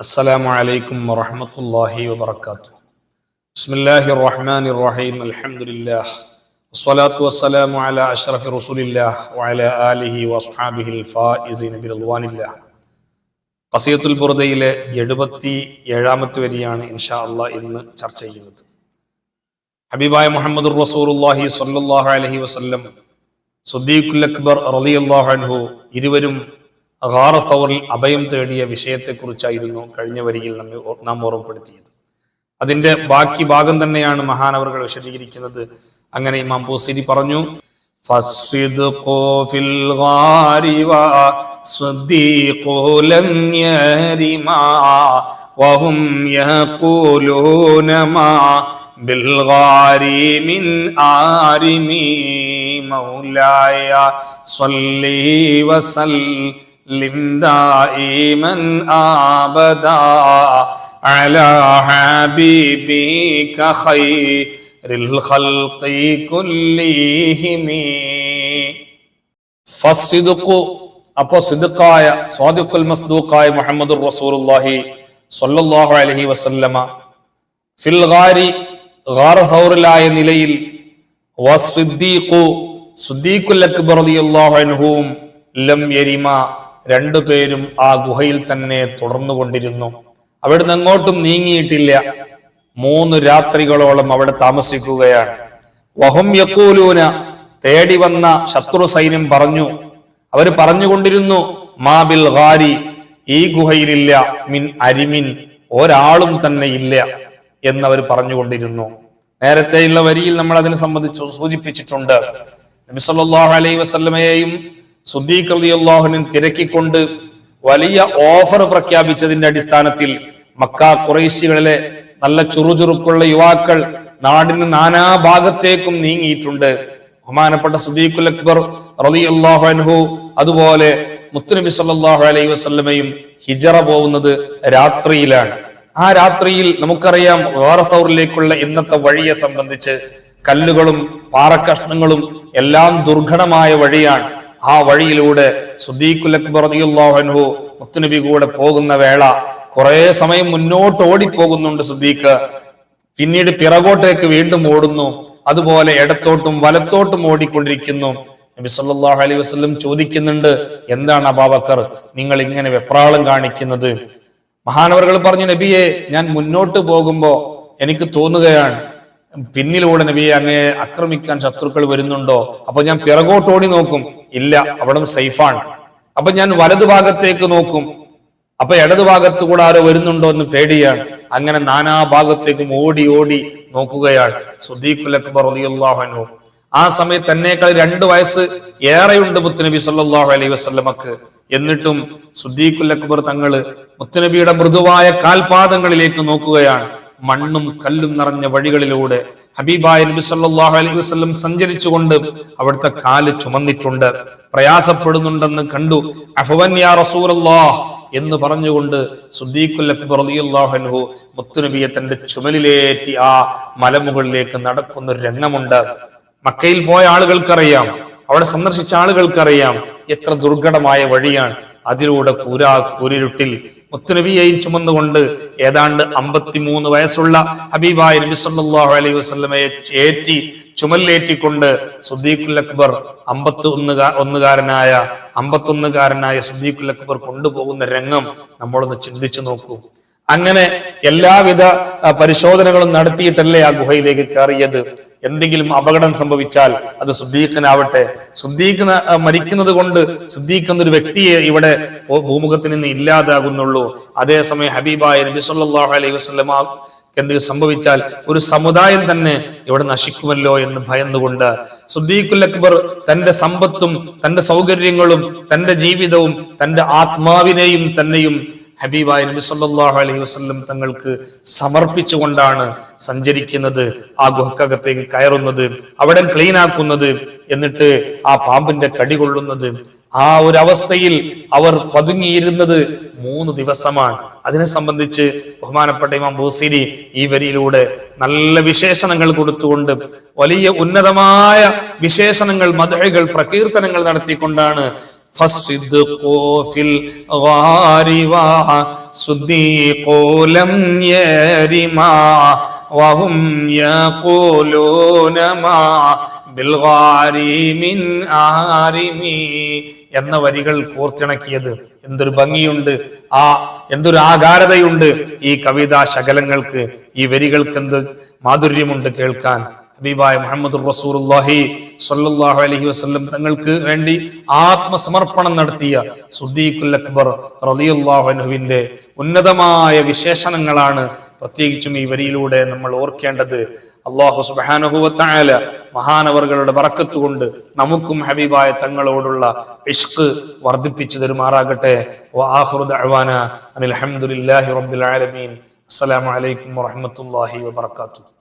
السلام عليكم ورحمة الله وبركاته بسم الله الرحمن الرحيم الحمد لله والصلاة والسلام على أشرف رسول الله وعلى آله وأصحابه الفائزين برضوان الله കസിയത്തുൽ ബുറദയിലെ എഴുപത്തി ഏഴാമത്തെ വരിയാണ് ഇൻഷാ അള്ളാഹ് ഇന്ന് ചർച്ച ചെയ്യുന്നത് ഹബീബായ മുഹമ്മദ് റസൂലുള്ളാഹി സ്വല്ലല്ലാഹു അലൈഹി വസല്ലം സുദ്ദീഖുൽ അക്ബർ റളിയല്ലാഹു അൻഹു ഇരുവരും ഹാറഫൗറിൽ അഭയം തേടിയ വിഷയത്തെക്കുറിച്ചായിരുന്നു കഴിഞ്ഞ വരിയിൽ നമ്മൾ നാം ഓർമ്മപ്പെടുത്തിയത്. അതിന്റെ ബാക്കി ഭാഗം തന്നെയാണ് മഹാനവർ വിശദീകരിക്കുന്നത്. അങ്ങനെ ഇമാം പൂസിരി പറഞ്ഞു മൗലായ في الغار والصديق لم يرما وهم يقولون ما بالغار من آرمي مولاي صلي وسلم دائما أبدا على حبيبك خير الخلق كلهم ഫസ്സിദുഖു അപ്പോ സിദുക്കായ സ്വാദിഖുൽ മസ്ദൂഖായ മുഹമ്മദ് റസൂലുള്ളാഹി സ്വല്ലല്ലാഹു അലൈഹി വസല്ലമ ഫിൽ ഗാരി ഗാർ ഹൗറിലായ നിലയിൽ വസ്സിദ്ദീഖു സുദ്ദീഖുൽ അക്ബർ റളിയല്ലാഹു അൻഹുവും ലം യരിമ രണ്ടുപേരും ആ ഗുഹയിൽ തന്നെ തുടർന്നു കൊണ്ടിരുന്നു അവിടുന്ന് എങ്ങോട്ടും നീങ്ങിയിട്ടില്ല. മൂന്ന് രാത്രികളോളം അവിടെ താമസിക്കുകയാണ്. വഹും യക്കൂലൂന തേടി വന്ന ശത്രു സൈന്യം പറഞ്ഞു അവർ പറഞ്ഞുകൊണ്ടിരുന്നു മാബിൽ ഗാരി ഈ ഗുഹയിലില്ല മിൻ അരിമിൻ ഒരാളും തന്നെ ഇല്ല എന്നവർ പറഞ്ഞുകൊണ്ടിരുന്നു. നേരത്തെയുള്ള വരിയിൽ നമ്മൾ അതിനെ സംബന്ധിച്ച് സൂചിപ്പിച്ചിട്ടുണ്ട്. നബി സല്ലല്ലാഹു അലൈഹി വസല്ലമയെയും അലി റളിയല്ലാഹുവിനും തിരക്കിക്കൊണ്ട് വലിയ ഓഫർ പ്രഖ്യാപിച്ചതിന്റെ അടിസ്ഥാനത്തിൽ മക്ക കുറേശികളിലെ നല്ല ചുറുചുറുക്കുള്ള യുവാക്കൾ നാടിന് നാനാ ഭാഗത്തേക്കും നീങ്ങിയിട്ടുണ്ട്. ബഹുമാനപ്പെട്ട സുദീഖുൽ അക്ബർ റളിയല്ലാഹു അൻഹു അതുപോലെ മുത്തുനബി സല്ലാഹു അലൈഹി വസ്ലമയും ഹിജറ പോകുന്നത് രാത്രിയിലാണ്. ആ രാത്രിയിൽ നമുക്കറിയാം ഗാറഫൗറിലേക്കുള്ള ഇന്നത്തെ വഴിയെ സംബന്ധിച്ച് കല്ലുകളും പാറക്കഷ്ണങ്ങളും എല്ലാം ദുർഘടമായ വഴിയാണ്. ആ വഴിയിലൂടെ അക്ബർ മുത്തുനബി കൂടെ പോകുന്ന വേള കുറെ സമയം മുന്നോട്ട് ഓടിപ്പോകുന്നുണ്ട് സുദീഖ് പിന്നീട് പിറകോട്ടേക്ക് വീണ്ടും ഓടുന്നു. അതുപോലെ ഇടത്തോട്ടും വലത്തോട്ടും ഓടിക്കൊണ്ടിരിക്കുന്നു. നബി സല്ലല്ലാഹു അലൈഹി വസല്ലം ചോദിക്കുന്നുണ്ട് എന്താണ് അബാബക്കർ നിങ്ങൾ ഇങ്ങനെ വെപ്രാളം കാണിക്കുന്നത്? മഹാനവറുകൾ പറഞ്ഞു നബിയെ ഞാൻ മുന്നോട്ട് പോകുമ്പോ എനിക്ക് തോന്നുകയാണ് പിന്നിലൂടെ നബിയെ അങ്ങേ ആക്രമിക്കാൻ ശത്രുക്കൾ വരുന്നുണ്ടോ? അപ്പൊ ഞാൻ പിറകോട്ടോടി നോക്കും. ഇല്ല അവിടം സേഫാണ്. അപ്പൊ ഞാൻ വലതുഭാഗത്തേക്ക് നോക്കും. അപ്പൊ ഇടതുഭാഗത്ത് കൂടെ ആരോ വരുന്നുണ്ടോ എന്ന് പേടിയാണ്. അങ്ങനെ നാനാ ഭാഗത്തേക്കും ഓടി ഓടി നോക്കുകയാണ് സുദീഖുൽ അക്ബർ അൻഹു. ആ സമയത്ത് തന്നെക്കാൾ രണ്ട് വയസ്സ് ഏറെയുണ്ട് മുത്തുനബി സല്ലല്ലാഹു അലൈഹി വസല്ലമക്ക്. എന്നിട്ടും സുദ്ദീഖുൽ അക്ബർ തങ്ങൾ മുത്തുനബിയുടെ മൃദുവായ കാൽപാദങ്ങളിലേക്ക് നോക്കുകയാണ്. മണ്ണും കല്ലും നിറഞ്ഞ വഴികളിലൂടെ ഹബീബായ നബി സല്ലല്ലാഹു അലൈഹി വസല്ലം സഞ്ചരിച്ചുകൊണ്ട് അവിടുത്തെ കാൽ ചുമന്നിട്ടുണ്ട്. പ്രയാസപ്പെടുന്നുണ്ടെന്ന് കണ്ടു. അഫവൻ യാ റസൂലല്ലാഹ് എന്ന് പറഞ്ഞുകൊണ്ട് സുദ്ദീഖുൽ അക്ബർ അൻഹു മുത്തുനബിയെ തന്റെ ചുമലിലേറ്റി ആ മലമുകളിലേക്ക് നടക്കുന്ന ഒരു രംഗമുണ്ട്. മക്കയിൽ പോയ ആളുകൾക്കറിയാം അവിടെ സന്ദർശിച്ച ആളുകൾക്കറിയാം എത്ര ദുർഘടമായ വഴിയാണ്. അതിലൂടെ കൂരാ കൂരിരുട്ടിൽ മുത്തുനബിയെയും ചുമന്നുകൊണ്ട് ഏതാണ്ട് അമ്പത്തിമൂന്ന് വയസ്സുള്ള ഹബീബായ നബി സല്ലല്ലാഹു അലൈഹി വസല്ലമയെ ഏറ്റി ചുമല്ലേറ്റിക്കൊണ്ട് സുദ്ദീഖുൽ അക്ബർ അമ്പത്തി ഒന്ന് ഒന്നുകാരനായ അമ്പത്തൊന്നുകാരനായ സുദ്ദീഖുൽ അക്ബർ കൊണ്ടുപോകുന്ന രംഗം നമ്മളൊന്ന് ചിന്തിച്ചു നോക്കൂ. അങ്ങനെ എല്ലാവിധ പരിശോധനകളും നടത്തിയിട്ടല്ലേ ആ ഗുഹയിലേക്ക് കയറിയത്? എന്തെങ്കിലും അപകടം സംഭവിച്ചാൽ അത് സുദ്ദീഖിനാവട്ടെ സുദ്ദീഖിന് മരിക്കുന്നത് കൊണ്ട് സുദ്ദീഖ് എന്നൊരു വ്യക്തിയെ ഇവിടെ ഭൂമുഖത്ത് നിന്ന് ഇല്ലാതാകുന്നുള്ളൂ. അതേസമയം ഹബീബായ നബി സല്ലല്ലാഹു അലൈഹി വസല്ലമ എന്തെങ്കിലും സംഭവിച്ചാൽ ഒരു സമുദായം തന്നെ ഇവിടെ നശിക്കുമല്ലോ എന്ന് ഭയന്നുകൊണ്ട് സുദ്ദീഖുൽ അക്ബർ തന്റെ സമ്പത്തും തന്റെ സൗകര്യങ്ങളും തന്റെ ജീവിതവും തന്റെ ആത്മാവിനെയും തന്നെയും ഹബീബായ നബി സല്ലല്ലാഹു അലൈഹി വസല്ലം തങ്ങൾക്ക് സമർപ്പിച്ചുകൊണ്ടാണ് സഞ്ചരിക്കുന്നത് ആ ഗുഹക്കകത്തേക്ക് കയറുന്നത് അവിടെ ക്ലീൻ ആക്കുന്നത് എന്നിട്ട് ആ പാമ്പിന്റെ കടി കൊള്ളുന്നത്. ആ ഒരു അവസ്ഥയിൽ അവർ പതുങ്ങിയിരുന്നത് മൂന്ന് ദിവസമാണ്. അതിനെ സംബന്ധിച്ച് ബഹുമാനപ്പെട്ട ഇമാം ബോസിരി ഈ വരിയിലൂടെ നല്ല വിശേഷണങ്ങൾ കൊടുത്തുകൊണ്ട് വലിയ ഉന്നതമായ വിശേഷണങ്ങൾ മദ്ഹുകൾ പ്രകീർത്തനങ്ങൾ നടത്തിക്കൊണ്ടാണ് فالصدق في الغار والصديق لم يرما وهم يقولون ما بالغار من آرمي എന്ന വരികൾ കോർത്തിണക്കിയത് എന്തൊരു ഭംഗിയുണ്ട് ആ എന്തൊരു ആകാരതയുണ്ട് ഈ കവിതാ ശകലങ്ങൾക്ക് ഈ വരികൾക്ക് എന്ത് മാധുര്യമുണ്ട് കേൾക്കാൻ ഹബീബായ മുഹമ്മദ് റസൂർഹി സല്ലല്ലാഹു അലഹി വസ്ലം തങ്ങൾക്ക് വേണ്ടി ആത്മസമർപ്പണം നടത്തിയ സുദ്ദീഖുൽ അക്ബർ റലിയുല്ലാഹുവിന്റെ ഉന്നതമായ വിശേഷണങ്ങളാണ് പ്രത്യേകിച്ചും ഈ വരിയിലൂടെ നമ്മൾ ഓർക്കേണ്ടത്. അള്ളാഹു സുബാനുഹുവത്തായാല മഹാനവറുകളുടെ വറക്കത്ത് കൊണ്ട് നമുക്കും ഹബീബായ തങ്ങളോടുള്ള ഇഷ്ക് വർദ്ധിപ്പിച്ചു തരുമാറാകട്ടെ. അനിൽ ഹംദുലില്ലാഹി റബ്ബിൽ ആലമീൻ.